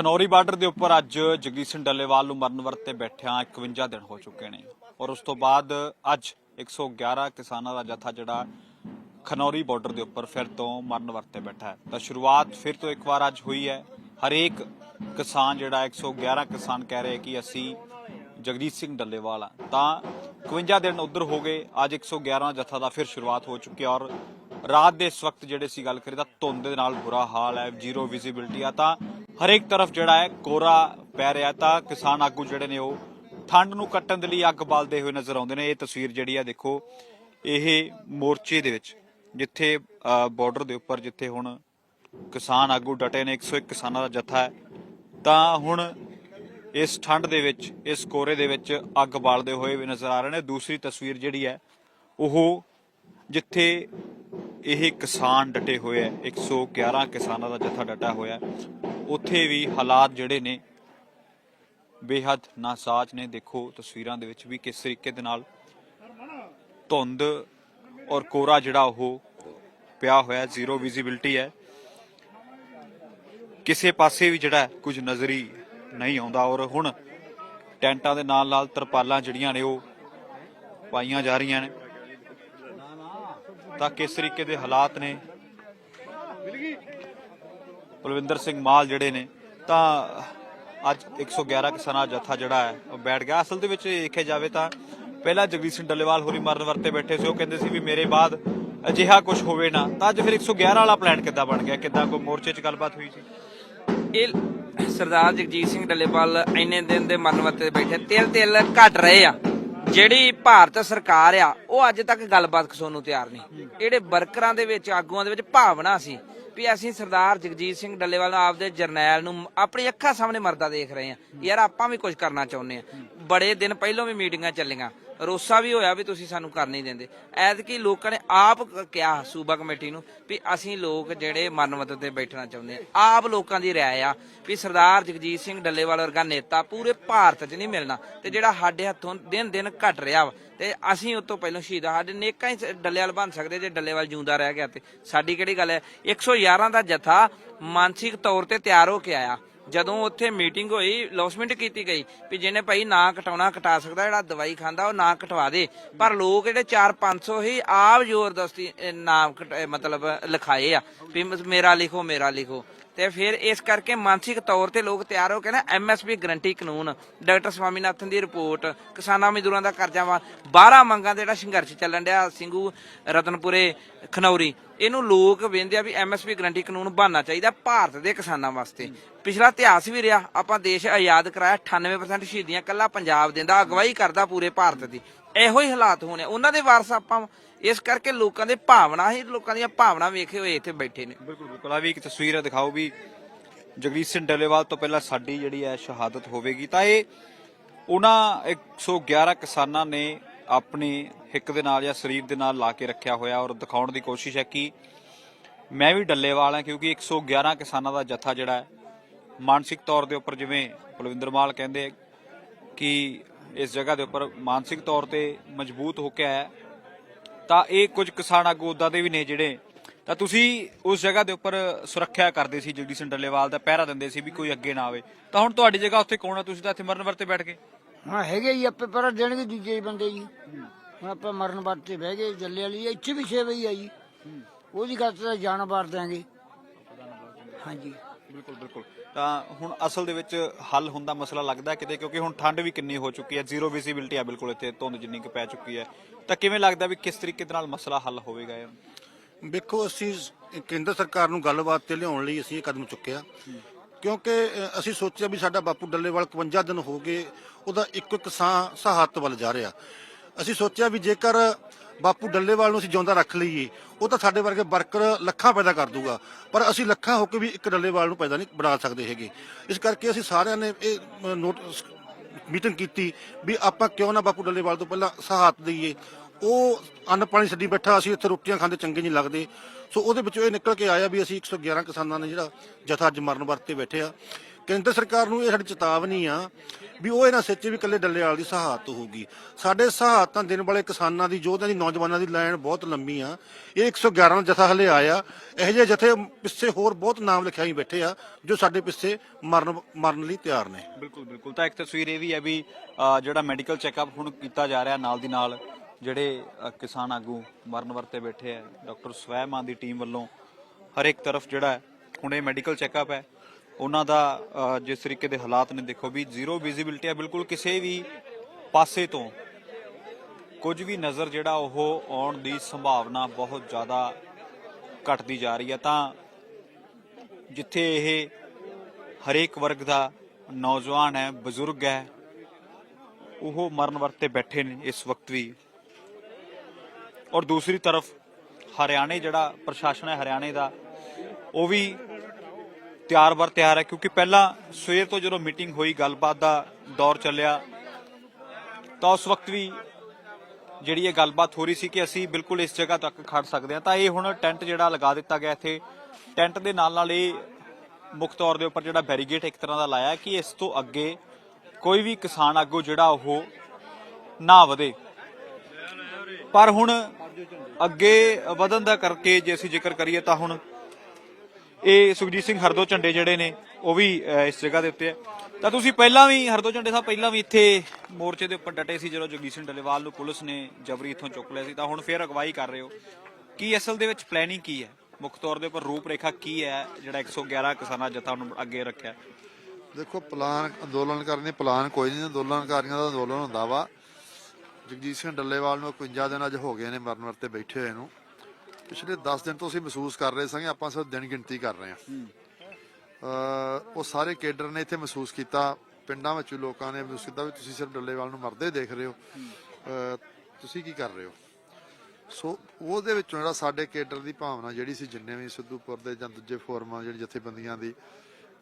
Khanauri border ਦੇ ਉੱਪਰ ਅੱਜ ਜਗਦੀਸ਼ ਸਿੰਘ ਡੱਲੇਵਾਲ ਨੂੰ ਮਰਨ ਵਰਤੇ ਬੈਠਿਆਂ 51 ਦਿਨ ਹੋ ਚੁੱਕੇ ਨੇ। ਔਰ ਉਸ ਤੋਂ ਬਾਅਦ ਅੱਜ 111 ਕਿਸਾਨਾਂ ਦਾ ਜਥਾ ਜਿਹੜਾ ਖਨੌਰੀ ਬਾਰਡਰ ਦੇ ਉੱਪਰ ਫਿਰ ਤੋਂ ਮਰਨ ਵਰਤੇ ਬੈਠਾ ਹੈ। ਤਾਂ ਸ਼ੁਰੂਆਤ ਫਿਰ ਤੋਂ ਇੱਕ ਵਾਰ ਅੱਜ ਹੋਈ ਹੈ। ਹਰੇਕ ਕਿਸਾਨ ਜਿਹੜਾ 111 ਕਿਸਾਨ ਕਹਿ ਰਹੇ ਕਿ ਅਸੀਂ ਜਗਦੀਸ਼ ਸਿੰਘ ਡੱਲੇਵਾਲ ਆ ਤਾਂ 51 ਦਿਨ ਉਧਰ ਹੋ ਗਏ। ਅੱਜ 111 ਜਥਾ ਦਾ ਫਿਰ ਸ਼ੁਰੂਆਤ ਹੋ ਚੁੱਕੀ ਹੈ ਔਰ ਰਾਤ ਦੇ ਇਸ ਵਕਤ ਜਿਹੜੇ ਸੀ ਗੱਲ ਕਰੀ ਤਾਂ ਧੁੰਦ ਦੇ ਨਾਲ ਬੁਰਾ ਹਾਲ ਹੈ, ਜ਼ੀਰੋ ਵਿਜ਼ਿਬਿਲਟੀ ਆ। ਤਾਂ ਹਰੇਕ ਤਰਫ ਜਿਹੜਾ ਹੈ ਕੋਰਾ ਪੈ ਰਿਹਾ ਤਾਂ ਕਿਸਾਨ ਆਗੂ ਜਿਹੜੇ ਨੇ ਉਹ ਠੰਡ ਨੂੰ ਕੱਟਣ ਦੇ ਲਈ ਅੱਗ ਬਾਲਦੇ ਹੋਏ ਨਜ਼ਰ ਆਉਂਦੇ ਨੇ। ਇਹ ਤਸਵੀਰ ਜਿਹੜੀ ਆ ਦੇਖੋ, ਇਹ ਮੋਰਚੇ ਦੇ ਵਿੱਚ, ਜਿੱਥੇ ਬਾਰਡਰ ਦੇ ਉੱਪਰ ਜਿੱਥੇ ਹੁਣ ਕਿਸਾਨ ਆਗੂ ਡਟੇ ਨੇ 101 ਕਿਸਾਨਾਂ ਦਾ ਜਥਾ ਹੈ। ਤਾਂ ਹੁਣ ਇਸ ਠੰਡ ਦੇ ਵਿੱਚ, ਇਸ ਕੋਰੇ ਦੇ ਵਿੱਚ ਅੱਗ ਬਾਲਦੇ ਹੋਏ ਵੀ ਨਜ਼ਰ ਆ ਰਹੇ ਨੇ। ਦੂਸਰੀ ਤਸਵੀਰ ਜਿਹੜੀ ਹੈ, ਉਹ ਜਿੱਥੇ ਇਹ ਕਿਸਾਨ ਡਟੇ ਹੋਏ ਹੈ 111 ਕਿਸਾਨਾਂ ਦਾ ਜਥਾ ਡਟਾ ਹੋਇਆ ਉੱਥੇ ਵੀ ਹਾਲਾਤ ਜਿਹੜੇ ਨੇ ਬੇਹੱਦ ਨਾਸਾਜ਼ ਨੇ। ਦੇਖੋ ਤਸਵੀਰਾਂ ਦੇ ਵਿੱਚ ਵੀ ਕਿਸ ਤਰੀਕੇ ਦੇ ਨਾਲ ਧੁੰਦ ਔਰ ਕੋਰਾ ਜਿਹੜਾ ਉਹ ਪਿਆ ਹੋਇਆ, ਜ਼ੀਰੋ ਵਿਜ਼ਿਬਿਲਟੀ ਹੈ। ਕਿਸੇ ਪਾਸੇ ਵੀ ਜਿਹੜਾ ਕੁਝ ਨਜ਼ਰੀ ਨਹੀਂ ਆਉਂਦਾ ਔਰ ਹੁਣ ਟੈਂਟਾਂ ਦੇ ਨਾਲ ਨਾਲ ਤਰਪਾਲਾਂ ਜਿਹੜੀਆਂ ਨੇ ਉਹ ਪਾਈਆਂ ਜਾ ਰਹੀਆਂ ਨੇ। ਤਾਂ ਕਿਸ ਤਰੀਕੇ ਦੇ ਹਾਲਾਤ ਨੇ ਬਲਵਿੰਦਰ ਸਿੰਘ ਮਾਲ ਜਿਹੜੇ ਨੇ, ਤਾਂ ਅੱਜ 111 ਕਿਸਾਨਾਂ ਜਥਾ ਜਿਹੜਾ ਹੈ, ਉਹ ਬੈਠ ਗਿਆ। ਅਸਲ ਦੇ ਵਿੱਚ ਦੇਖਿਆ ਜਾਵੇ ਤਾਂ ਪਹਿਲਾਂ ਜਗਦੀਸ਼ ਸਿੰਘ ਡੱਲੇਵਾਲ ਹੋਰੀ ਮਰਨ ਵਰਤੇ ਬੈਠੇ ਸੀ। ਉਹ ਕਹਿੰਦੇ ਸੀ ਵੀ ਮੇਰੇ ਬਾਅਦ ਅਜਿਹਾ ਕੁਝ ਹੋਵੇ ਨਾ, ਤਾਂ ਅੱਜ ਫਿਰ 111 ਵਾਲਾ ਪਲਾਨ ਕਿੱਦਾਂ ਬਣ ਗਿਆ? ਕਿੱਦਾਂ ਕੋਈ ਮੋਰਚੇ 'ਚ ਗੱਲਬਾਤ ਹੋਈ ਸੀ? ਇਹ ਸਰਦਾਰ ਜਗਜੀਤ ਸਿੰਘ ਡੱਲੇਵਾਲ ਇੰਨੇ ਦਿਨ ਦੇ ਮਨਵਤ ਤੇ ਬੈਠੇ, ਤਿਲ ਤਿਲ ਘਟ ਰਹੇ ਆ। ਜਿਹੜੀ ਭਾਰਤ ਸਰਕਾਰ ਆ, ਉਹ ਅੱਜ ਤੱਕ ਗੱਲਬਾਤ ਖਸੋਣ ਨੂੰ ਤਿਆਰ ਨਹੀਂ। ਜਿਹੜੇ ਵਰਕਰਾਂ ਦੇ ਵਿੱਚ, ਆਗੂਆਂ ਦੇ ਵਿੱਚ ਭਾਵਨਾ ਸੀ। ਵੀ ਅਸੀਂ ਸਰਦਾਰ ਜਗਜੀਤ ਸਿੰਘ ਡੱਲੇਵਾਲ ਨੂੰ ਆਪਦੇ ਜਰਨੈਲ ਨੂੰ ਆਪਣੀ ਅੱਖਾਂ ਸਾਹਮਣੇ ਮਰਦਾ ਦੇਖ ਰਹੇ ਹਾਂ। ਯਾਰ ਆਪਾਂ ਵੀ ਕੁਝ ਕਰਨਾ ਚਾਹੁੰਦੇ ਆ ਬੜੇ ਦਿਨ ਪਹਿਲਾਂ ਵੀ ਮੀਟਿੰਗਾਂ ਚੱਲੀਆਂ। ਰੋਸਾ ਵੀ ਹੋਇਆ ਵੀ ਤੁਸੀਂ ਸਾਨੂੰ ਕਰ ਨਹੀਂ ਦਿੰਦੇ। ਐਤਕੀ ਲੋਕਾਂ ਨੇ ਆਪ ਕਿਹਾ ਸੂਬਾ ਕਮੇਟੀ ਨੂੰ ਵੀ ਅਸੀਂ ਲੋਕ ਜਿਹੜੇ ਮਨਮਤ ਤੇ ਬੈਠਣਾ ਚਾਹੁੰਦੇ ਆ ਆਪ ਲੋਕਾਂ ਦੀ ਰਾਏ ਆ ਵੀ ਸਰਦਾਰ ਜਗਜੀਤ ਸਿੰਘ ਡੱਲੇਵਾਲ ਵਰਗਾ ਨੇਤਾ ਪੂਰੇ ਭਾਰਤ 'ਚ ਨਹੀਂ ਮਿਲਣਾ ਤੇ ਜਿਹੜਾ ਸਾਡੇ ਹੱਥੋਂ ਦਿਨ ਦਿਨ ਘਟ ਰਿਹਾ ਵਾ ਤੇ ਅਸੀਂ ਉਸ ਤੋਂ ਪਹਿਲਾਂ ਸ਼ਹੀਦ ਸਾਡੇ ਨੇਕਾਂ ਹੀ ਡੱਲੇਵਾਲ ਬਣ ਸਕਦੇ ਜੇ ਡੱਲੇਵਾਲ ਜਿਉਂਦਾ ਰਹਿ ਗਿਆ ਤੇ। ਸਾਡੀ ਕਿਹੜੀ ਗੱਲ ਹੈ? 111 ਦਾ ਜਥਾ ਮਾਨਸਿਕ ਤੌਰ ਤੇ ਤਿਆਰ ਹੋ ਕੇ ਆਇਆ। ਜਦੋਂ ਉੱਥੇ ਮੀਟਿੰਗ ਹੋਈ ਲੌਸਮੈਂਟ ਕੀਤੀ ਗਈ ਵੀ ਜਿਹਨੇ ਭਾਈ ਨਾ ਕਟਾਉਣਾ, ਕਟਾ ਸਕਦਾ, ਜਿਹੜਾ ਦਵਾਈ ਖਾਂਦਾ, ਉਹ ਨਾ ਕਟਵਾ ਦੇ। ਪਰ ਲੋਕ ਜਿਹੜੇ 4-500 ਹੀ ਆਪ ਜ਼ੋਰਦਸਤੀ ਇਹ ਨਾਮ ਕਟ- ਮਤਲਬ ਲਿਖਾਏ ਆ ਵੀ ਮੇਰਾ ਲਿਖੋ ਮੇਰਾ ਲਿਖੋ। ਤੇ ਫਿਰ ਇਸ ਕਰਕੇ ਮਾਨਸਿਕ ਤੌਰ ਤੇ ਲੋਕ ਤਿਆਰ ਹੋ ਕੇ ਨਾ ਐਮਐਸਪੀ ਗਰੰਟੀ ਕਾਨੂੰਨ, ਡਾਕਟਰ ਸਵਾਮੀਨਾਥਨ ਦੀ ਰਿਪੋਰਟ, ਕਿਸਾਨਾਂ ਮਜ਼ਦੂਰਾਂ ਦਾ ਕਰਜ਼ਾ ਵਾ 12 ਮੰਗਾਂ ਦਾ ਜਿਹੜਾ ਸੰਘਰਸ਼ ਚੱਲਣ ਡਿਆ ਸਿੰਘੂ ਰਤਨਪੁਰੇ, ਖਨੌਰੀ। ਇਹਨੂੰ ਲੋਕ ਵੇਂਦੇ ਆ ਵੀ ਐਮਐਸਪੀ ਗਰੰਟੀ ਕਾਨੂੰਨ ਬਣਨਾ ਚਾਹੀਦਾ ਭਾਰਤ ਦੇ ਕਿਸਾਨਾਂ ਵਾਸਤੇ। ਪਿਛਲਾ ਇਤਿਹਾਸ ਵੀ ਰਿਹਾ, ਆਪਾਂ ਦੇਸ਼ ਆਜ਼ਾਦ ਕਰਾਇਆ 98% ਸ਼ਹੀਦੀਆਂ ਕੱਲਾ ਪੰਜਾਬ ਦਿੰਦਾ, ਅਗਵਾਈ ਕਰਦਾ ਪੂਰੇ ਭਾਰਤ ਦੀ। ਇਹੋ ਹੀ ਹਾਲਾਤ ਹੋਣੇ, ਉਹਨਾਂ ਦੇ ਵਾਰਸ ਆਪਾਂ ਇਸ ਕਰਕੇ ਲੋਕਾਂ ਦੇ ਭਾਵਨਾ ਹੀ, ਲੋਕਾਂ ਦੀਆਂ ਭਾਵਨਾ ਵੇਖੇ ਹੋਏ ਇੱਥੇ ਬੈਠੇ ਨੇ। ਬਿਲਕੁਲ ਬਿਲਕੁਲ। ਆ ਵੀ ਇੱਕ ਤਸਵੀਰ ਦਿਖਾਓ ਵੀ ਜਗਦੀਸ਼ ਸਿੰਘ ਡੱਲੇਵਾਲ ਤੋਂ ਪਹਿਲਾਂ ਸਾਡੀ ਜਿਹੜੀ ਹੈ ਸ਼ਹਾਦਤ ਹੋਵੇਗੀ। ਤਾਂ ਇਹ ਉਹਨਾਂ 111 ਕਿਸਾਨਾਂ ਨੇ ਆਪਣੀ ਹਿੱਕ ਦੇ ਨਾਲ ਜਾਂ ਸਰੀਰ ਦੇ ਨਾਲ ਲਾ ਕੇ ਰੱਖਿਆ ਹੋਇਆ ਔਰ ਦਿਖਾਉਣ ਦੀ ਕੋਸ਼ਿਸ਼ ਹੈ ਕਿ ਮੈਂ ਵੀ ਡੱਲੇਵਾਲ ਹਾਂ ਕਿਉਂਕਿ 111 ਕਿਸਾਨਾਂ ਦਾ ਜਥਾ ਜਿਹੜਾ ਹੈ, ਮਾਨਸਿਕ ਤੌਰ ਦੇ ਉੱਪਰ ਜਿਵੇਂ ਬਲਵਿੰਦਰ ਮਾਲ ਕਹਿੰਦੇ ਕਿ ਇਸ ਜਗ੍ਹਾ ਦੇ ਉੱਪਰ ਮਾਨਸਿਕ ਤੌਰ ਤੇ ਮਜ਼ਬੂਤ ਹੋ ਕੇ ਆਇਆ ਹੈ। ਤਾਂ ਇਹ ਕੁਝ ਕਿਸਾਨ ਆਗੂ ਉਦਾਂ ਦੇ ਵੀ ਨੇ ਜਿਹੜੇ ਤਾਂ ਤੁਸੀਂ ਉਸ ਜਗ੍ਹਾ ਦੇ ਉੱਪਰ ਸੁਰੱਖਿਆ ਕਰਦੇ ਸੀ ਜਗਦੀਸ਼ ਡੱਲੇਵਾਲ ਦਾ ਪਹਿਰਾ ਦਿੰਦੇ ਸੀ ਵੀ ਕੋਈ ਅੱਗੇ ਨਾ ਆਵੇ। ਤਾਂ ਹੁਣ ਤੁਹਾਡੀ ਜਗ੍ਹਾ ਉੱਥੇ ਕੌਣ ਆ? ਤੁਸੀਂ ਤਾਂ ਇੱਥੇ ਮਰਨ ਵਰਤੇ ਬੈਠ ਗਏ। ਹਾਂ ਹੈਗੇ ਹੀ ਆਪੇ ਪਰ ਦੇਣਗੇ ਦੂਜੇ ਹੀ ਬੰਦੇ ਜੀ। ਹੁਣ ਆਪਾਂ ਮਰਨ ਵਾਸਤੇ ਬਹਿ ਗਏ ਜੱਲੇ ਵਾਲੀ ਇੱਥੇ ਵੀ ਛੇ ਵਈ ਆ ਜੀ ਉਹਦੀ ਗੱਲ ਤਾਂ ਜਾਨ ਵਾਰ ਦਾਂਗੇ ਹਾਂਜੀ। ਬਿਲਕੁਲ ਬਿਲਕੁਲ। ਤਾਂ ਹੁਣ ਅਸਲ ਦੇ ਵਿੱਚ ਹੱਲ ਹੁੰਦਾ ਮਸਲਾ ਲੱਗਦਾ ਕਿਤੇ ਕਿਉਂਕਿ ਹੁਣ ਠੰਡ ਵੀ ਕਿੰਨੀ ਹੋ ਚੁੱਕੀ ਹੈ ਜ਼ੀਰੋ ਵਿਜ਼ਿਬਿਲਟੀ ਆ ਬਿਲਕੁਲ ਇੱਥੇ ਧੁੰਦ ਜਿੰਨੀ ਕੁ ਪੈ ਚੁੱਕੀ ਹੈ। ਤਾਂ ਕਿਵੇਂ ਲੱਗਦਾ ਵੀ ਕਿਸ ਤਰੀਕੇ ਦੇ ਨਾਲ ਮਸਲਾ ਹੱਲ ਹੋਵੇਗਾ ਇਹ? ਵੇਖੋ ਅਸੀਂ ਕੇਂਦਰ ਸਰਕਾਰ ਨੂੰ ਗੱਲਬਾਤ ਤੇ ਲਿਆਉਣ ਲਈ ਅਸੀਂ ਇਹ ਕਦਮ ਚੁੱਕਿਆ ਕਿਉਂਕਿ ਅਸੀਂ ਸੋਚਿਆ ਵੀ ਸਾਡਾ ਬਾਪੂ ਡੱਲੇਵਾਲ 51 ਦਿਨ ਹੋ ਗਏ ਉਹਦਾ ਇੱਕ ਇੱਕ ਸਾਹ ਸਾਹਤ ਵੱਲ ਜਾ ਰਿਹਾ। ਅਸੀਂ ਸੋਚਿਆ ਵੀ ਜੇਕਰ ਬਾਪੂ ਡੱਲੇਵਾਲ ਨੂੰ ਅਸੀਂ ਜਿਉਂਦਾ ਰੱਖ ਲਈਏ ਉਹ ਤਾਂ ਸਾਡੇ ਵਰਗੇ ਵਰਕਰ ਲੱਖਾਂ ਪੈਦਾ ਕਰ ਦੂਗਾ। ਪਰ ਅਸੀਂ ਲੱਖਾਂ ਹੋ ਕੇ ਵੀ ਇੱਕ ਡੱਲੇਵਾਲ ਨੂੰ ਪੈਦਾ ਨਹੀਂ ਬਣਾ ਸਕਦੇ ਹੈਗੇ। ਇਸ ਕਰਕੇ ਅਸੀਂ ਸਾਰਿਆਂ ਨੇ ਇਹ ਨੋਟ ਮੀਟਿੰਗ ਕੀਤੀ ਵੀ ਆਪਾਂ ਕਿਉਂ ਨਾ ਬਾਪੂ ਡੱਲੇਵਾਲ ਤੋਂ ਪਹਿਲਾਂ ਸਹਾਤ ਦਈਏ। ਉਹ ਅੰਨ ਪਾਣੀ ਛੱਡੀ ਬੈਠਾ, ਅਸੀਂ ਇੱਥੇ ਰੋਟੀਆਂ ਖਾਂਦੇ, ਚੰਗੇ ਨਹੀਂ ਲੱਗਦੇ। ਸੋ ਉਹਦੇ ਵਿੱਚੋਂ ਇਹ ਨਿਕਲ ਕੇ ਆਇਆ ਵੀ ਅਸੀਂ 111 ਕਿਸਾਨਾਂ ਨੇ ਜਿਹੜਾ ਜਥਾ ਅੱਜ ਮਰਨ ਵਰਤੇ ਬੈਠੇ ਆ। ਕੇਂਦਰ ਸਰਕਾਰ ਨੂੰ ਇਹ ਸਾਡੀ ਚੇਤਾਵਨੀ ਆ ਵੀ ਉਹ ਇਹਨਾਂ ਸੱਚੇ ਵੀ ਇਕੱਲੇ ਡੱਲੇਵਾਲ ਦੀ ਸਹਾਇਤ ਹੋਊਗੀ। ਸਾਡੇ ਸਹਾਇਤਾਂ ਦੇਣ ਵਾਲੇ ਕਿਸਾਨਾਂ ਦੀ ਯੋਧਿਆਂ ਦੀ ਨੌਜਵਾਨਾਂ ਦੀ ਲਾਈਨ ਬਹੁਤ ਲੰਮੀ ਆ। ਇਹ 111 ਜਥਾ ਹਲੇ ਆਇਆ। ਇਹੋ ਜਿਹੇ ਜਥੇ ਪਿੱਛੇ ਹੋਰ ਬਹੁਤ ਨਾਮ ਲਿਖਿਆ ਲਿਖਾਈ ਬੈਠੇ ਆ, ਜੋ ਸਾਡੇ ਪਿੱਛੇ ਮਰਨ ਮਰਨ ਲਈ ਤਿਆਰ ਨੇ। ਬਿਲਕੁਲ ਬਿਲਕੁਲ। ਤਾਂ ਇੱਕ ਤਸਵੀਰ ਇਹ ਵੀ ਹੈ ਵੀ ਜਿਹੜਾ ਮੈਡੀਕਲ ਚੈੱਕਅਪ ਹੁਣ ਕੀਤਾ ਜਾ ਰਿਹਾ ਨਾਲ ਦੀ ਨਾਲ। ਜਿਹੜੇ ਕਿਸਾਨ ਆਗੂ ਮਰਨ ਵਰਤੇ ਬੈਠੇ ਆ ਡਾਕਟਰ ਸਵੈਮਾਨ ਦੀ ਟੀਮ ਵੱਲੋਂ ਹਰ ਇੱਕ ਤਰਫ ਜਿਹੜਾ ਹੈ, ਹੁਣ ਇਹ ਮੈਡੀਕਲ ਚੈੱਕਅਪ ਹੈ ਉਹਨਾਂ ਦਾ ਜਿਸ ਤਰੀਕੇ ਦੇ ਹਾਲਾਤ ਨੇ ਦੇਖੋ ਵੀ ਜ਼ੀਰੋ ਵਿਜ਼ਿਬਿਲਟੀ ਹੈ ਬਿਲਕੁਲ ਕਿਸੇ ਵੀ ਪਾਸੇ ਤੋਂ ਕੁਝ ਵੀ ਨਜ਼ਰ ਜਿਹੜਾ ਉਹ ਆਉਣ ਦੀ ਸੰਭਾਵਨਾ ਬਹੁਤ ਜ਼ਿਆਦਾ ਘਟਦੀ ਜਾ ਰਹੀ ਹੈ। ਤਾਂ ਜਿੱਥੇ ਇਹ ਹਰੇਕ ਵਰਗ ਦਾ ਨੌਜਵਾਨ ਹੈ ਬਜ਼ੁਰਗ ਹੈ ਉਹ ਮਰਨ ਵਰਤੇ ਬੈਠੇ ਨੇ ਇਸ ਵਕਤ ਵੀ। ਔਰ ਦੂਸਰੀ ਤਰਫ ਹਰਿਆਣੇ ਜਿਹੜਾ ਪ੍ਰਸ਼ਾਸਨ ਹੈ ਹਰਿਆਣੇ ਦਾ, ਉਹ ਵੀ ਤਿਆਰ ਬਰ ਤਿਆਰ ਹੈ ਕਿਉਂਕਿ ਪਹਿਲਾਂ ਸਵੇਰ ਤੋਂ ਜਦੋਂ ਮੀਟਿੰਗ ਹੋਈ, ਗੱਲਬਾਤ ਦਾ ਦੌਰ ਚੱਲਿਆ, ਤਾਂ ਉਸ ਵਕਤ ਵੀ ਜਿਹੜੀ ਇਹ ਗੱਲਬਾਤ ਹੋ ਰਹੀ ਸੀ ਕਿ ਅਸੀਂ ਬਿਲਕੁਲ ਇਸ ਜਗ੍ਹਾ ਤੱਕ ਖੜ ਸਕਦੇ ਹਾਂ। ਤਾਂ ਇਹ ਹੁਣ ਟੈਂਟ ਜਿਹੜਾ ਲਗਾ ਦਿੱਤਾ ਗਿਆ ਇੱਥੇ। ਟੈਂਟ ਦੇ ਨਾਲ ਨਾਲ ਇਹ ਮੁੱਖ ਤੌਰ ਦੇ ਉੱਪਰ ਜਿਹੜਾ ਬੈਰੀਗੇਟ ਇੱਕ ਤਰ੍ਹਾਂ ਦਾ ਲਾਇਆ ਕਿ ਇਸ ਤੋਂ ਅੱਗੇ ਕੋਈ ਵੀ ਕਿਸਾਨ ਆਗੂ ਜਿਹੜਾ ਉਹ ਨਾ ਵਧੇ। ਪਰ ਹੁਣ ਅੱਗੇ ਵਧਣ ਦਾ ਕਰਕੇ ਜੇ ਅਸੀਂ ਜ਼ਿਕਰ ਕਰੀਏ ਤਾਂ ਹੁਣ ਇਹ ਸੁਖਜੀਤ ਸਿੰਘ ਹਰਦੋ ਝੰਡੇ ਜਿਹੜੇ ਨੇ, ਉਹ ਵੀ ਇਸ ਜਗ੍ਹਾ ਦੇ ਉੱਤੇ ਹੈ ਤਾਂ ਤੁਸੀਂ ਪਹਿਲਾਂ ਵੀ, ਹਰਦੋ ਝੰਡੇ ਸਾਹਿਬ ਪਹਿਲਾਂ ਵੀ ਇੱਥੇ ਮੋਰਚੇ ਦੇ ਉੱਪਰ ਡਟੇ ਸੀ, ਜਦੋਂ ਜਗਦੀਸ਼ ਸਿੰਘ ਡੱਲੇਵਾਲ ਨੂੰ ਪੁਲਿਸ ਨੇ ਜਬਰੀ ਇੱਥੋਂ ਚੁੱਕ ਲਿਆ ਸੀ, ਤਾਂ ਹੁਣ ਫੇਰ ਅਗਵਾਈ ਕਰ ਰਹੇ ਹੋ। ਕੀ ਅਸਲ ਦੇ ਵਿੱਚ ਪਲੈਨਿੰਗ ਕੀ ਹੈ? ਮੁੱਖ ਤੌਰ ਦੇ ਉੱਪਰ ਰੂਪ ਰੇਖਾ ਕੀ ਹੈ, ਜਿਹੜਾ 111 ਕਿਸਾਨਾਂ ਜਥਾ ਨੂੰ ਅੱਗੇ ਰੱਖਿਆ? ਦੇਖੋ ਪਲਾਨ ਅੰਦੋਲਨ ਕਰਨ ਪਲਾਨ ਕੋਈ ਨਹੀਂ, ਅੰਦੋਲਨਕਾਰੀਆਂ ਦਾ ਅੰਦੋਲਨ ਹੁੰਦਾ ਵਾ। ਜਗਜੀਤ ਸਿੰਘ ਡੱਲੇਵਾਲ ਨੂੰ 51 ਦਿਨ ਅੱਜ ਹੋ ਗਏ ਨੇ ਮਰਨ ਵਰਤੇ ਬੈਠੇ ਹੋਏ ਨੂੰ। ਪਿਛਲੇ 10 ਦਿਨ ਤੋਂ ਅਸੀਂ ਮਹਿਸੂਸ ਕਰ ਰਹੇ ਸਾਂ ਆਪਾਂ ਸਿਰਫ ਦਿਨ ਗਿਣਤੀ ਕਰ ਰਹੇ ਹਾਂ। ਉਹ ਸਾਰੇ ਕੇਡਰ ਨੇ ਇੱਥੇ ਮਹਿਸੂਸ ਕੀਤਾ, ਪਿੰਡਾਂ ਵਿੱਚ ਲੋਕਾਂ ਨੇ ਮਹਿਸੂਸ ਕੀਤਾ ਵੀ ਤੁਸੀਂ ਸਿਰਫ ਡੱਲੇਵਾਲ ਨੂੰ ਮਰਦੇ ਦੇਖ ਰਹੇ ਹੋ। ਤੁਸੀਂ ਕੀ ਕਰ ਰਹੇ ਹੋ? ਸੋ ਉਹਦੇ ਵਿੱਚੋਂ ਜਿਹੜਾ ਸਾਡੇ ਕੇਡਰ ਦੀ ਭਾਵਨਾ ਜਿਹੜੀ ਸੀ ਜਿੰਨੇ ਵੀ ਸਿੱਧੂਪੁਰ ਦੇ ਜਾਂ ਦੂਜੇ ਫੋਰਮਾਂ ਜਿਹੜੀ ਜਥੇਬੰਦੀਆਂ ਦੀ,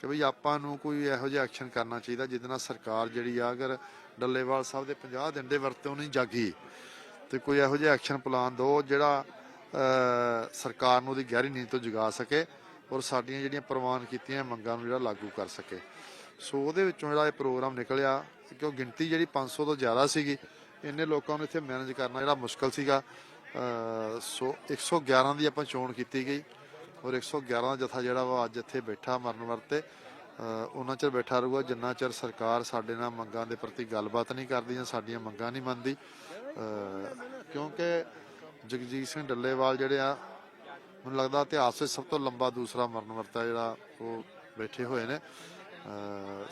ਕਿ ਭਈ ਆਪਾਂ ਨੂੰ ਕੋਈ ਇਹੋ ਜਿਹਾ ਐਕਸ਼ਨ ਕਰਨਾ ਚਾਹੀਦਾ, ਜਿਹਦੇ ਨਾਲ ਸਰਕਾਰ ਜਿਹੜੀ ਆ ਅਗਰ ਡੱਲੇਵਾਲ ਸਾਹਿਬ ਦੇ 50 ਦਿਨ ਦੇ ਵਰਤੋਂ ਨਹੀਂ ਜਾਗੀ। ਤੇ ਕੋਈ ਇਹੋ ਜਿਹਾ ਐਕਸ਼ਨ ਪਲਾਨ ਦਿਓ ਜਿਹੜਾ ਸਰਕਾਰ ਨੂੰ ਉਹਦੀ ਗਹਿਰੀ ਨੀਂਦ ਤੋਂ ਜਗਾ ਸਕੇ ਔਰ ਸਾਡੀਆਂ ਜਿਹੜੀਆਂ ਪ੍ਰਵਾਨ ਕੀਤੀਆਂ ਮੰਗਾਂ ਨੂੰ ਜਿਹੜਾ ਲਾਗੂ ਕਰ ਸਕੇ। ਸੋ ਉਹਦੇ ਵਿੱਚੋਂ ਜਿਹੜਾ ਇਹ ਪ੍ਰੋਗਰਾਮ ਨਿਕਲਿਆ ਕਿਉਂ ਗਿਣਤੀ ਜਿਹੜੀ 500 ਤੋਂ ਜ਼ਿਆਦਾ ਸੀਗੀ ਇੰਨੇ ਲੋਕਾਂ ਨੂੰ ਇੱਥੇ ਮੈਨੇਜ ਕਰਨਾ ਜਿਹੜਾ ਮੁਸ਼ਕਲ ਸੀਗਾ। ਅਹ, ਸੋ 111 ਦੀ ਆਪਾਂ ਚੋਣ ਕੀਤੀ ਗਈ ਔਰ 111 ਦਾ ਜਥਾ ਜਿਹੜਾ ਵਾ ਅੱਜ ਇੱਥੇ ਬੈਠਾ ਮਰਨ ਵਰਤੇ। ਉਹਨਾਂ ਚਿਰ ਬੈਠਾ ਰਹੂਗਾ। ਜਿੰਨਾ ਚਿਰ ਸਰਕਾਰ ਸਾਡੇ ਨਾਲ ਮੰਗਾਂ ਦੇ ਪ੍ਰਤੀ ਗੱਲਬਾਤ ਨਹੀਂ ਕਰਦੀ ਜਾਂ ਸਾਡੀਆਂ ਮੰਗਾਂ ਨਹੀਂ ਮੰਨਦੀ ਕਿਉਂਕਿ ਜਗਜੀਤ ਸਿੰਘ ਡੱਲੇਵਾਲ ਜਿਹੜੇ ਆ ਮੈਨੂੰ ਲੱਗਦਾ ਇਤਿਹਾਸ ਵਿੱਚ ਸਭ ਤੋਂ ਲੰਬਾ ਦੂਸਰਾ ਮਰਨ ਵਰਤਾ ਜਿਹੜਾ ਉਹ ਬੈਠੇ ਹੋਏ ਨੇ।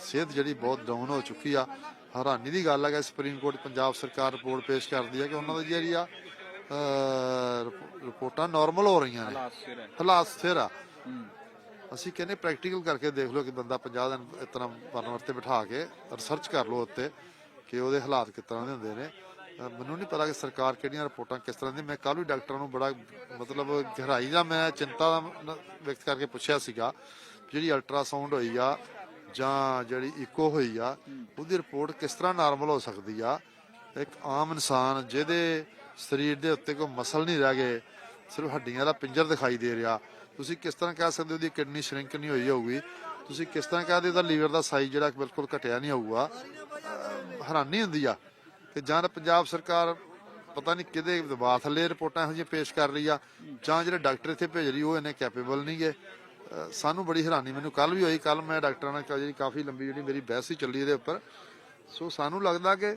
ਸਿਹਤ ਜਿਹੜੀ ਬਹੁਤ ਡਾਊਨ ਹੋ ਚੁੱਕੀ ਆ। ਹੈਰਾਨੀ ਦੀ ਗੱਲ ਹੈ ਕਿ ਸੁਪਰੀਮ ਕੋਰਟ ਪੰਜਾਬ ਸਰਕਾਰ ਰਿਪੋਰਟ ਪੇਸ਼ ਕਰਦੀ ਹੈ ਕਿ ਉਹਨਾਂ ਦੀ ਜਿਹੜੀ ਆ ਰਿਪੋਰਟਾਂ ਨਾਰਮਲ ਹੋ ਰਹੀਆਂ ਨੇ। ਹਾਲਾਤ ਸਥਿਰ ਆ। ਅਸੀਂ ਕਹਿੰਦੇ ਪ੍ਰੈਕਟੀਕਲ ਕਰਕੇ ਦੇਖ ਲਓ ਕਿ ਬੰਦਾ 50 ਦਿਨ ਇਸ ਤਰ੍ਹਾਂ ਪਰਨਵਰ ਤੇ ਬਿਠਾ ਕੇ ਰਿਸਰਚ ਕਰ ਲਓ ਉੱਤੇ ਕਿ ਉਹਦੇ ਹਾਲਾਤ ਕਿਸ ਤਰ੍ਹਾਂ ਦੇ ਹੁੰਦੇ ਨੇ। ਮੈਨੂੰ ਨਹੀਂ ਪਤਾ ਕਿ ਸਰਕਾਰ ਕਿਹੜੀਆਂ ਰਿਪੋਰਟਾਂ ਕਿਸ ਤਰ੍ਹਾਂ ਦੀ ਮੈਂ ਕੱਲ ਵੀ ਡਾਕਟਰਾਂ ਨੂੰ ਬੜਾ ਮਤਲਬ ਗਹਿਰਾਈ ਦਾ ਮੈਂ ਚਿੰਤਾ ਦਾ ਵਿਅਕਤ ਕਰਕੇ ਪੁੱਛਿਆ ਸੀਗਾ ਜਿਹੜੀ ਅਲਟਰਾਸਾਊਂਡ ਹੋਈ ਆ ਜਾਂ ਜਿਹੜੀ ਇਕੋ ਹੋਈ ਆ, ਉਹਦੀ ਰਿਪੋਰਟ ਕਿਸ ਤਰ੍ਹਾਂ ਨਾਰਮਲ ਹੋ ਸਕਦੀ ਆ? ਇੱਕ ਆਮ ਇਨਸਾਨ ਜਿਹਦੇ ਸਰੀਰ ਦੇ ਉੱਤੇ ਕੋਈ ਮਸਲ ਨਹੀਂ ਰਹਿ ਗਏ, ਸਿਰਫ ਹੱਡੀਆਂ ਦਾ ਪਿੰਜਰ ਦਿਖਾਈ ਦੇ ਰਿਹਾ ਤੁਸੀਂ ਕਿਸ ਤਰ੍ਹਾਂ ਕਹਿ ਸਕਦੇ ਹੋ ਉਹਦੀ ਕਿਡਨੀ ਸ਼ਰਿੰਕ ਨਹੀਂ ਹੋਈ ਹੋਊਗੀ? ਤੁਸੀਂ ਕਿਸ ਤਰ੍ਹਾਂ ਕਹਦੇ ਉਹਦਾ ਲੀਵਰ ਦਾ ਸਾਈਜ਼ ਜਿਹੜਾ ਬਿਲਕੁਲ ਘਟਿਆ ਨਹੀਂ ਹੋਊਗਾ? ਹੈਰਾਨੀ ਹੁੰਦੀ ਆ। ਕਿ ਜਾਂ ਤਾਂ ਪੰਜਾਬ ਸਰਕਾਰ ਪਤਾ ਨਹੀਂ ਕਿਹਦੇ ਦਬਾਅ ਥੱਲੇ ਰਿਪੋਰਟਾਂ ਇਹੋ ਜਿਹੀਆਂ ਪੇਸ਼ ਕਰ ਰਹੀ ਆ, ਜਾਂ ਜਿਹੜੇ ਡਾਕਟਰ ਇੱਥੇ ਭੇਜ ਰਹੀ, ਉਹ ਇਹਨੇ ਕੈਪੇਬਲ ਨਹੀਂਗੇ ਅਹ, ਸਾਨੂੰ ਬੜੀ ਹੈਰਾਨੀ, ਮੈਨੂੰ ਕੱਲ ਵੀ ਹੋਈ ਕੱਲ ਮੈਂ ਡਾਕਟਰਾਂ ਨਾਲ ਜਿਹੜੀ ਕਾਫੀ ਲੰਬੀ ਜਿਹੜੀ ਮੇਰੀ ਬਹਿਸ ਹੀ ਚੱਲੀ ਇਹਦੇ ਉੱਪਰ। ਸੋ ਸਾਨੂੰ ਲੱਗਦਾ ਕਿ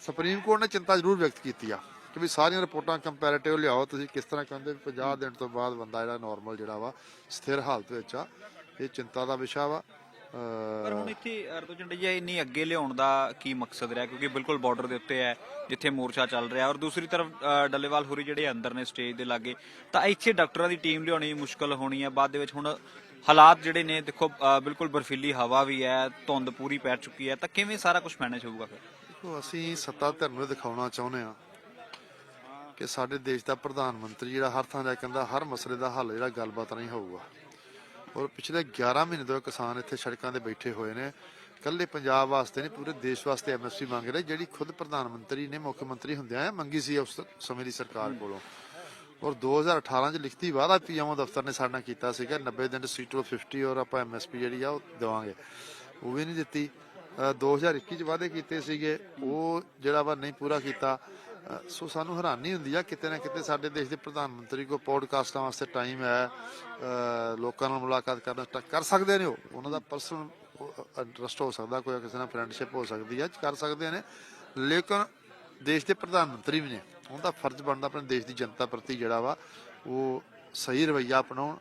ਸੁਪਰੀਮ ਕੋਰਟ ਨੇ ਚਿੰਤਾ ਜ਼ਰੂਰ ਵਿਅਕਤ ਕੀਤੀ ਆ। ਕਿ ਵੀ ਸਾਰੀਆਂ ਰਿਪੋਰਟਾਂ ਕੰਪੈਰੀਟਿਵ ਲਿਆਓ ਤੁਸੀਂ ਕਿਸ ਤਰ੍ਹਾਂ ਕਹਿੰਦੇ ਵੀ 50 ਦਿਨ ਤੋਂ ਬਾਅਦ ਬੰਦਾ ਜਿਹੜਾ ਨਾਰਮਲ ਜਿਹੜਾ ਵਾ ਸਥਿਰ ਹਾਲਤ ਵਿੱਚ ਆ ਇਹ ਚਿੰਤਾ ਦਾ ਵਿਸ਼ਾ ਵਾ। ਪਰ ਹੁਣ ਇੱਥੇ ਅਰਦੋ ਝੰਡੇ ਜੀ ਇੰਨੀ ਅੱਗੇ ਲਿਆਉਣ ਦਾ ਕੀ ਮਕਸਦ ਰਿਹਾ? ਕਿਉਂਕਿ ਬਿਲਕੁਲ ਬਾਰਡਰ ਦੇ ਉੱਤੇ ਹੈ ਜਿੱਥੇ ਮੋਰਚਾ ਚੱਲ ਰਿਹਾ। ਔਰ ਦੂਸਰੀ ਤਰਫ ਡੱਲੇਵਾਲ ਹੋਰੀ ਜਿਹੜੇ ਅੰਦਰ ਨੇ ਸਟੇਜ ਦੇ ਲਾਗੇ ਤਾਂ ਇੱਥੇ ਡਾਕਟਰਾਂ ਦੀ ਟੀਮ ਲਿਆਉਣੀ ਮੁਸ਼ਕਲ ਹੋਣੀ ਹੈ ਬਾਅਦ ਦੇ ਵਿੱਚ ਹੁਣ ਹਾਲਾਤ ਜਿਹੜੇ ਨੇ ਦੇਖੋ ਬਿਲਕੁਲ ਬਰਫੀਲੀ ਹਵਾ ਵੀ ਹੈ ਧੁੰਦ ਪੂਰੀ ਪੈ ਚੁੱਕੀ ਹੈ ਤਾਂ ਕਿਵੇਂ ਸਾਰਾ ਕੁਝ ਮੈਨੇਜ ਹੋਊਗਾ ਫਿਰ? ਦੇਖੋ ਅਸੀਂ ਸੱਤਾ ਧਿਰ ਨੂੰ ਦਿਖਾਉਣਾ ਚਾਹੁੰਦੇ ਆ ਕਿ ਸਾਡੇ ਦੇਸ਼ ਦਾ ਪ੍ਰਧਾਨ ਮੰਤਰੀ ਜਿਹੜਾ ਹਰ ਥਾਂ ਜਾ ਕਹਿੰਦਾ ਹਰ ਮਸਲੇ ਦਾ ਹੱਲ ਜਿਹੜਾ ਗੱਲਬਾਤ ਨਹੀਂ ਹੋਊਗਾ। ਔਰ ਪਿਛਲੇ 11 ਮਹੀਨੇ ਤੋਂ ਕਿਸਾਨ ਇੱਥੇ ਸੜਕਾਂ ਤੇ ਬੈਠੇ ਹੋਏ ਨੇ। ਕੱਲੇ ਪੰਜਾਬ ਵਾਸਤੇ ਨਹੀਂ ਪੂਰੇ ਦੇਸ਼ ਵਾਸਤੇ ਐਮਐਸਪੀ ਮੰਗ ਰਹੇ। ਜਿਹੜੀ ਖੁਦ ਪ੍ਰਧਾਨ ਮੰਤਰੀ ਨੇ ਮੁੱਖ ਮੰਤਰੀ ਹੁੰਦਿਆਂ ਮੰਗੀ ਸੀ ਉਸ ਸਮੇਂ ਦੀ ਸਰਕਾਰ ਕੋਲੋਂ। ਔਰ 2018 ਚ ਲਿਖਤੀ ਵਾਅਦਾ ਪੀਐਮਓ ਦਫ਼ਤਰ ਨੇ ਸਾਡੇ ਨਾਲ ਕੀਤਾ ਸੀਗਾ 90 ਦਿਨ ਸੀ ਟੂ 50 ਔਰ ਆਪਾਂ ਐਮਐਸਪੀ ਜਿਹੜੀ ਆ ਉਹ ਦੇਵਾਂਗੇ। ਉਹ ਵੀ ਨਹੀਂ ਦਿੱਤੀ। ਅ, 2021 ਚ ਵਾਅਦੇ ਕੀਤੇ ਸੀਗੇ। ਉਹ ਜਿਹੜਾ ਵਾ ਨਹੀਂ ਪੂਰਾ ਕੀਤਾ। ਸੋ ਸਾਨੂੰ ਹੈਰਾਨੀ ਹੁੰਦੀ ਆ, ਕਿਤੇ ਨਾ ਕਿਤੇ ਸਾਡੇ ਦੇਸ਼ ਦੇ ਪ੍ਰਧਾਨ ਮੰਤਰੀ ਕੋ ਪੋਡਕਾਸਟਾਂ ਵਾਸਤੇ ਟਾਈਮ ਹੈ ਲੋਕਾਂ ਨਾਲ ਮੁਲਾਕਾਤ ਕਰਨਾ ਕਰ ਸਕਦੇ ਨੇ ਉਹ? ਉਹਨਾਂ ਦਾ ਪਰਸਨਲ ਇੰਟਰਸਟ ਹੋ ਸਕਦਾ, ਕੋਈ ਕਿਸੇ ਨਾਲ ਫਰੈਂਡਸ਼ਿਪ ਹੋ ਸਕਦੀ ਹੈ ਕਰ ਸਕਦੇ ਨੇ। ਲੇਕਿਨ ਦੇਸ਼ ਦੇ ਪ੍ਰਧਾਨ ਮੰਤਰੀ ਵੀ ਨੇ, ਉਹਦਾ ਫਰਜ਼ ਬਣਦਾ ਆਪਣੇ ਦੇਸ਼ ਦੀ ਜਨਤਾ ਪ੍ਰਤੀ ਜਿਹੜਾ ਵਾ, ਉਹ ਸਹੀ ਰਵੱਈਆ ਅਪਣਾਉਣ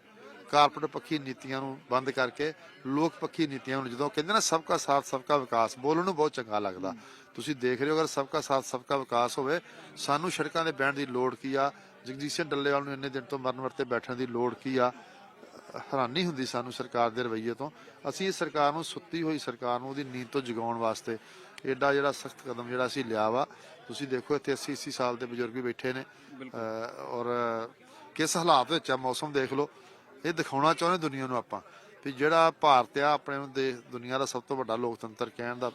ਕਾਰਪੋਰੇਟ ਪੱਖੀ ਨੀਤੀਆਂ ਨੂੰ ਬੰਦ ਕਰਕੇ ਲੋਕ ਪੱਖੀ ਨੀਤੀਆਂ ਨੂੰ ਜਦੋਂ ਕਹਿੰਦੇ ਨਾ ਸਬਕਾ ਸਾਥ ਸਬਕਾ ਵਿਕਾਸ ਬੋਲਣ ਨੂੰ ਬਹੁਤ ਚੰਗਾ ਲੱਗਦਾ। ਤੁਸੀਂ ਦੇਖ ਰਹੇ ਹੋ ਅਗਰ ਸਬਕਾ ਸਾਥ ਸਬਕਾ ਵਿਕਾਸ ਹੋਵੇ ਸਾਨੂੰ ਸੜਕਾਂ ਦੇ ਬਹਿਣ ਦੀ ਲੋੜ ਕੀ ਆ? ਜਗਜੀਤ ਸਿੰਘ ਡੱਲੇਵਾਲ ਨੂੰ ਇੰਨੇ ਦਿਨ ਤੋਂ ਮਰਨ ਵਰਤੇ ਬੈਠਣ ਦੀ ਲੋੜ ਕੀ ਆ? ਹੈਰਾਨੀ ਹੁੰਦੀ ਸਾਨੂੰ ਸਰਕਾਰ ਦੇ ਰਵੱਈਏ ਤੋਂ। ਅਸੀਂ ਇਸ ਸਰਕਾਰ ਨੂੰ ਸੁੱਤੀ ਹੋਈ ਸਰਕਾਰ ਨੂੰ ਉਹਦੀ ਨੀਂਦ ਤੋਂ ਜਗਾਉਣ ਵਾਸਤੇ ਐਡਾ ਜਿਹੜਾ ਸਖਤ ਕਦਮ ਜਿਹੜਾ ਅਸੀਂ ਲਿਆ ਵਾ ਤੁਸੀਂ ਦੇਖੋ ਇੱਥੇ 80 80 ਸਾਲ ਦੇ ਬਜ਼ੁਰਗ ਵੀ ਬੈਠੇ ਨੇ ਔਰ ਕਿਸ ਹਾਲਾਤ ਵਿੱਚ ਆ ਮੌਸਮ ਦੇਖ ਲਓ। ਇਹ ਦਿਖਾਉਣਾ ਚਾਹੁੰਦੇ ਦੁਨੀਆ ਨੂੰ ਆਪਾਂ ਵੀ ਜਿਹੜਾ ਭਾਰਤ ਆ ਆਪਣੇ ਨੂੰ ਦੇਸ਼ ਦੁਨੀਆ ਦਾ ਸਭ ਤੋਂ ਵੱਡਾ ਲੋਕਤੰਤਰ ਕਹਿਣ ਦਾ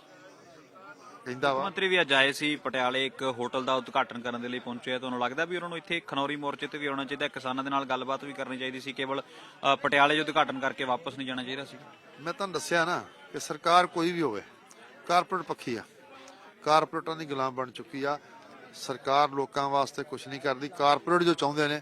ਕਹਿੰਦਾ ਵਾ। ਮੰਤਰੀ ਵੀ ਅੱਜ ਆਏ ਸੀ ਪਟਿਆਲੇ ਇੱਕ ਹੋਟਲ ਦਾ ਉਦਘਾਟਨ ਕਰਨ ਦੇ ਲਈ ਪਹੁੰਚੇ ਆ। ਤੁਹਾਨੂੰ ਲੱਗਦਾ ਵੀ ਉਹਨਾਂ ਨੂੰ ਇੱਥੇ ਖਨੌਰੀ ਮੋਰਚੇ ਤੇ ਵੀ ਆਉਣਾ ਚਾਹੀਦਾ ਕਿਸਾਨਾਂ ਦੇ ਨਾਲ ਗੱਲਬਾਤ ਵੀ ਕਰਨੀ ਚਾਹੀਦੀ ਸੀ ਕੇਵਲ ਪਟਿਆਲੇ 'ਚ ਉਦਘਾਟਨ ਕਰਕੇ ਵਾਪਸ ਨਹੀਂ ਜਾਣਾ ਚਾਹੀਦਾ ਸੀ? ਮੈਂ ਤੁਹਾਨੂੰ ਦੱਸਿਆ ਨਾ ਕਿ ਸਰਕਾਰ ਕੋਈ ਵੀ ਹੋਵੇ ਕਾਰਪੋਰੇਟ ਪੱਖੀ ਆ। ਕਾਰਪੋਰੇਟਾਂ ਦੀ ਗੁਲਾਮ ਬਣ ਚੁੱਕੀ ਆ। ਸਰਕਾਰ ਲੋਕਾਂ ਵਾਸਤੇ ਕੁਝ ਨਹੀਂ ਕਰਦੀ। ਕਾਰਪੋਰੇਟ ਜੋ ਚਾਹੁੰਦੇ ਨੇ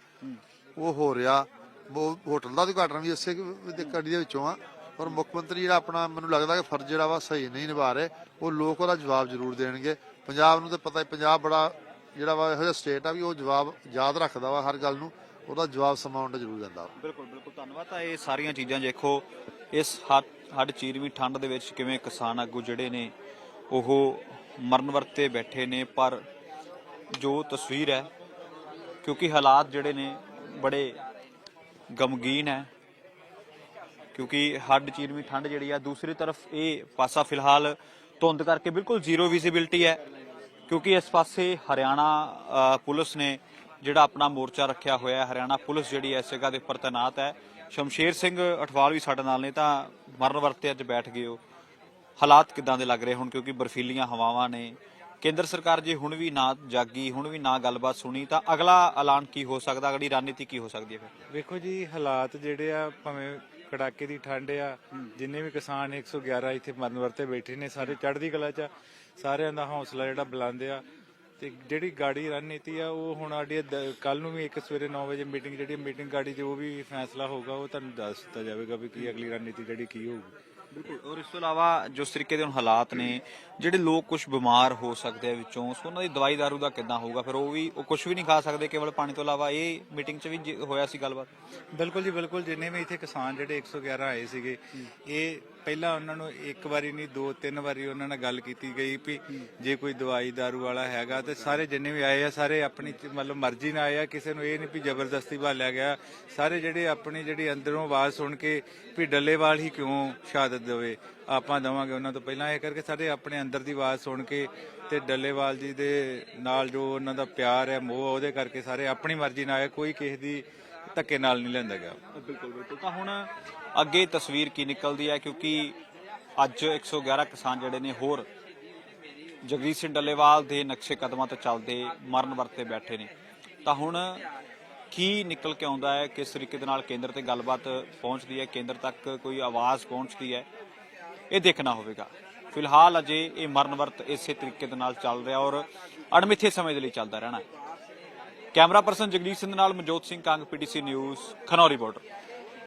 ਉਹ ਹੋ ਰਿਹਾ ਹੋਟਲ ਦਾ ਉਦਘਾਟਨ ਵੀ ਇਸੇ ਦੇ ਕੜੀ ਦੇ ਵਿੱਚੋਂ ਆ। ਪਰ ਮੁੱਖ ਮੰਤਰੀ ਜਿਹੜਾ ਆਪਣਾ ਮੈਨੂੰ ਲੱਗਦਾ ਕਿ ਫਰਜ਼ ਜਿਹੜਾ ਵਾ ਸਹੀ ਨਹੀਂ ਨਿਭਾ ਰਹੇ, ਉਹ ਲੋਕ ਉਹਦਾ ਜਵਾਬ ਜ਼ਰੂਰ ਦੇਣਗੇ। ਪੰਜਾਬ ਨੂੰ ਤਾਂ ਪਤਾ ਹੀ, ਪੰਜਾਬ ਬੜਾ ਜਿਹੜਾ ਵਾ ਇਹੋ ਜਿਹਾ ਸਟੇਟ ਆ ਵੀ ਉਹ ਜਵਾਬ ਯਾਦ ਰੱਖਦਾ ਵਾ ਹਰ ਗੱਲ ਨੂੰ, ਉਹਦਾ ਜਵਾਬ ਸਮਾਉਣ ਦਾ ਜ਼ਰੂਰ ਜਾਂਦਾ ਵਾ। ਬਿਲਕੁਲ ਬਿਲਕੁਲ। ਧੰਨਵਾਦ ਤਾਂ ਇਹ ਸਾਰੀਆਂ ਚੀਜ਼ਾਂ ਦੇਖੋ, ਇਸ ਹੱਡ ਹੱਡ ਚੀਰਵੀਂ ਠੰਡ ਦੇ ਵਿੱਚ ਕਿਵੇਂ ਕਿਸਾਨ ਆਗੂ ਜਿਹੜੇ ਨੇ, ਉਹ ਮਰਨ ਵਰਤੇ ਬੈਠੇ ਨੇ, ਪਰ ਜੋ ਤਸਵੀਰ ਹੈ, ਕਿਉਂਕਿ ਹਾਲਾਤ ਜਿਹੜੇ ਨੇ ਬੜੇ ਗਮਗੀਨ ਹੈ, ਕਿਉਂਕਿ ਹੱਡ ਚੀਰਵੀਂ ਠੰਡ ਜਿਹੜੀ ਆ, ਦੂਸਰੀ ਤਰਫ ਇਹ ਪਾਸਾ ਫਿਲਹਾਲ ਧੁੰਦ ਕਰਕੇ ਬਿਲਕੁਲ ਜ਼ੀਰੋ ਵਿਜ਼ਿਬਿਲਟੀ ਹੈ, ਕਿਉਂਕਿ ਇਸ ਪਾਸੇ ਹਰਿਆਣਾ ਪੁਲਿਸ ਨੇ ਜਿਹੜਾ ਆਪਣਾ ਮੋਰਚਾ ਰੱਖਿਆ ਹੋਇਆ ਹੈ, ਹਰਿਆਣਾ ਪੁਲਿਸ ਜਿਹੜੀ ਇਸ ਜਗ੍ਹਾ ਦੇ ਉੱਪਰ ਤੈਨਾਤ ਹੈ। ਸ਼ਮਸ਼ੇਰ ਸਿੰਘ ਅਠਵਾਲ ਵੀ ਸਾਡੇ ਨਾਲ ਨੇ, ਤਾਂ ਮਰਨ ਵਰਤੇ ਅੱਜ ਬੈਠ ਗਏ ਹੋ। ਹਾਲਾਤ ਕਿਦਾਂ ਦੇ ਲੱਗ ਰਹੇ ਹੁਣ, ਕਿਉਂਕਿ ਬਰਫੀਲੀਆਂ ਹਵਾਵਾਂ ਨੇ ਕੇਂਦਰ ਸਰਕਾਰ ਜੇ ਹੁਣ ਵੀ ਨਾ ਜਾਗੀ ਹੁਣ ਵੀ ਨਾ ਗੱਲਬਾਤ ਸੁਣੀ ਤਾਂ ਅਗਲਾ ਐਲਾਨ ਕੀ ਹੋ ਸਕਦਾ? ਅਗਲੀ ਰਣਨੀਤੀ ਕੀ ਹੋ ਸਕਦੀ ਹੈ ਫਿਰ? ਵੇਖੋ ਜੀ ਹਾਲਾਤ ਜਿਹੜੇ ਆ ਭਾਵੇਂ ਕੜਾਕੇ ਦੀ ਠੰਡ ਆ ਜਿੰਨੇ ਵੀ ਕਿਸਾਨ 111 ਇੱਥੇ ਮਰਨ ਵਰਤੇ ਬੈਠੇ ਨੇ ਸਾਰੇ ਚੜ੍ਹਦੀ ਕਲਾ ਚ। ਸਾਰਿਆਂ ਦਾ ਹੌਸਲਾ ਜਿਹੜਾ ਬੁਲੰਦ ਆ। ਤੇ ਜਿਹੜੀ ਗਾੜੀ ਰਣਨੀਤੀ ਆ ਉਹ ਹੁਣ ਸਾਡੀ ਕੱਲ ਨੂੰ ਵੀ ਇੱਕ ਸਵੇਰੇ 9 ਵਜੇ ਮੀਟਿੰਗ ਜਿਹੜੀ ਮੀਟਿੰਗ ਗਾੜੀ 'ਚ ਉਹ ਵੀ ਫੈਸਲਾ ਹੋਊਗਾ ਉਹ ਤੁਹਾਨੂੰ ਦੱਸ ਦਿੱਤਾ ਜਾਵੇਗਾ ਵੀ ਕੀ ਅਗਲੀ ਰਣਨੀਤੀ ਜਿਹੜੀ ਕੀ ਹੋਊਗੀ। ਬਿਲਕੁਲ। ਔਰ ਇਸ ਤੋਂ ਇਲਾਵਾ ਜਿਸ ਤਰੀਕੇ ਦੇ ਹੁਣ ਹਾਲਾਤ ਨੇ ਜਿਹੜੇ ਲੋਕ ਕੁਝ ਬਿਮਾਰ ਹੋ ਸਕਦੇ ਆ ਵਿੱਚੋਂ ਸੋ ਉਹਨਾਂ ਦੀ ਦਵਾਈ ਦਾਰੂ ਦਾ ਕਿੱਦਾਂ ਹੋਊਗਾ? ਫਿਰ ਉਹ ਵੀ ਉਹ ਕੁਝ ਵੀ ਨਹੀਂ ਖਾ ਸਕਦੇ ਕੇਵਲ ਪਾਣੀ ਤੋਂ ਇਲਾਵਾ ਇਹ ਮੀਟਿੰਗ 'ਚ ਵੀ ਹੋਇਆ ਸੀ ਗੱਲਬਾਤ? ਬਿਲਕੁਲ ਜੀ ਬਿਲਕੁਲ। ਜਿੰਨੇ ਵੀ ਇੱਥੇ ਕਿਸਾਨ ਜਿਹੜੇ 111 ਆਏ ਸੀਗੇ ਇਹ ਪਹਿਲਾਂ ਉਹਨਾਂ ਨੂੰ ਇੱਕ ਵਾਰੀ ਨਹੀਂ ਦੋ ਤਿੰਨ ਵਾਰੀ ਉਹਨਾਂ ਨਾਲ ਗੱਲ ਕੀਤੀ ਗਈ ਵੀ ਜੇ ਕੋਈ ਦਵਾਈ ਦਾਰੂ ਵਾਲਾ ਹੈਗਾ ਤੇ ਸਾਰੇ ਜਿੰਨੇ ਵੀ ਆਏ ਆ ਸਾਰੇ ਆਪਣੀ ਮਤਲਬ ਮਰਜ਼ੀ ਨਾਲ ਆਏ ਆ ਕਿਸੇ ਨੂੰ ਇਹ ਨਹੀਂ ਵੀ ਜ਼ਬਰਦਸਤੀ ਭਾਲਿਆ ਗਿਆ। ਸਾਰੇ ਜਿਹੜੇ ਆਪਣੀ ਜਿਹੜੀ ਅੰਦਰੋਂ ਆਵਾਜ਼ ਸੁਣ ਕੇ ਵੀ ਡੱਲੇਵਾਲ ਹੀ ਕਿਉਂ ਸ਼ਹਾਦਤ ਦੇਵੇ ਆਪਾਂ ਦਵਾਂਗੇ ਉਹਨਾਂ ਤੋਂ ਪਹਿਲਾਂ। ਇਹ ਕਰਕੇ ਸਾਡੇ ਆਪਣੇ ਅੰਦਰ ਦੀ ਆਵਾਜ਼ ਸੁਣ ਕੇ ਤੇ ਡੱਲੇਵਾਲ ਜੀ ਦੇ ਨਾਲ ਜੋ ਉਹਨਾਂ ਦਾ ਪਿਆਰ ਹੈ ਮੋਹ ਆ, ਉਹਦੇ ਕਰਕੇ ਸਾਰੇ ਆਪਣੀ ਮਰਜ਼ੀ ਨਾਲ ਆਏ। ਕੋਈ ਕਿਸੇ ਦੀ ਧੱਕੇ ਨਾਲ ਨਹੀਂ ਲੈਂਦਾ ਗਿਆ ਬਿਲਕੁਲ ਬਿਲਕੁਲ। ਤਾਂ ਹੁਣ ਅੱਗੇ ਤਸਵੀਰ ਕੀ ਨਿਕਲਦੀ ਹੈ? ਕਿਉਂਕਿ ਅੱਜ 111 ਕਿਸਾਨ ਜਿਹੜੇ ਨੇ ਹੋਰ ਜਗਦੀਸ਼ ਸਿੰਘ ਡੱਲੇਵਾਲ ਦੇ ਨਕਸ਼ੇ ਕਦਮਾਂ ਤੇ ਚੱਲਦੇ, ਮਰਨ ਵਰਤੇ ਬੈਠੇ ਨੇ। ਤਾਂ ਹੁਣ ਕੀ ਨਿਕਲ ਕੇ ਆਉਂਦਾ ਹੈ? ਕਿਸ ਤਰੀਕੇ ਦੇ ਨਾਲ ਕੇਂਦਰ ਤੇ ਗੱਲਬਾਤ ਪਹੁੰਚਦੀ ਹੈ? ਕੇਂਦਰ ਤੱਕ ਕੋਈ ਆਵਾਜ਼ ਪਹੁੰਚਦੀ ਹੈ? ਇਹ ਦੇਖਣਾ ਹੋਵੇਗਾ। ਫਿਲਹਾਲ ਅਜੇ ਇਹ ਮਰਨ ਵਰਤ ਇਸੇ ਤਰੀਕੇ ਦੇ ਨਾਲ ਚੱਲ ਰਿਹਾ ਔਰ ਅਣਮਿੱਥੇ ਸਮੇਂ ਦੇ ਲਈ ਚੱਲਦਾ ਰਹਿਣਾ ਹੈ। ਕੈਮਰਾ ਪਰਸਨ ਜਗਦੀਸ਼ ਸਿੰਘ ਨਾਲ Manjot Singh Kang PTC news Khanauri border.